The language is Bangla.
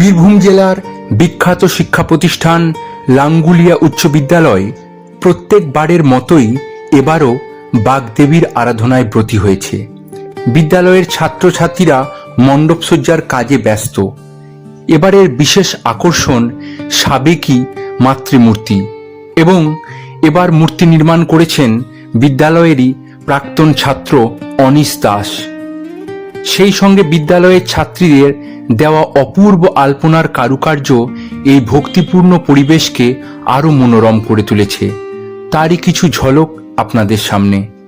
বীরভূম জেলার বিখ্যাত শিক্ষা প্রতিষ্ঠান লাঙ্গুলিয়া উচ্চ বিদ্যালয় প্রত্যেকবারের মতোই এবারও বাগদেবীর আরাধনায় ব্রতী হয়েছে। বিদ্যালয়ের ছাত্রছাত্রীরা মণ্ডপসজ্জার কাজে ব্যস্ত। এবারের বিশেষ আকর্ষণ সাবেকি মাতৃমূর্তি এবং এবার মূর্তি নির্মাণ করেছেন বিদ্যালয়েরই প্রাক্তন ছাত্র অনিশ দাস। সেই সঙ্গে বিদ্যালয়ের ছাত্রীদের দেওয়া অপূর্ব আলপনার কারুকার্য এই ভক্তিপূর্ণ পরিবেশকে আরও মনোরম করে তুলেছে। তারই কিছু ঝলক আপনাদের সামনে।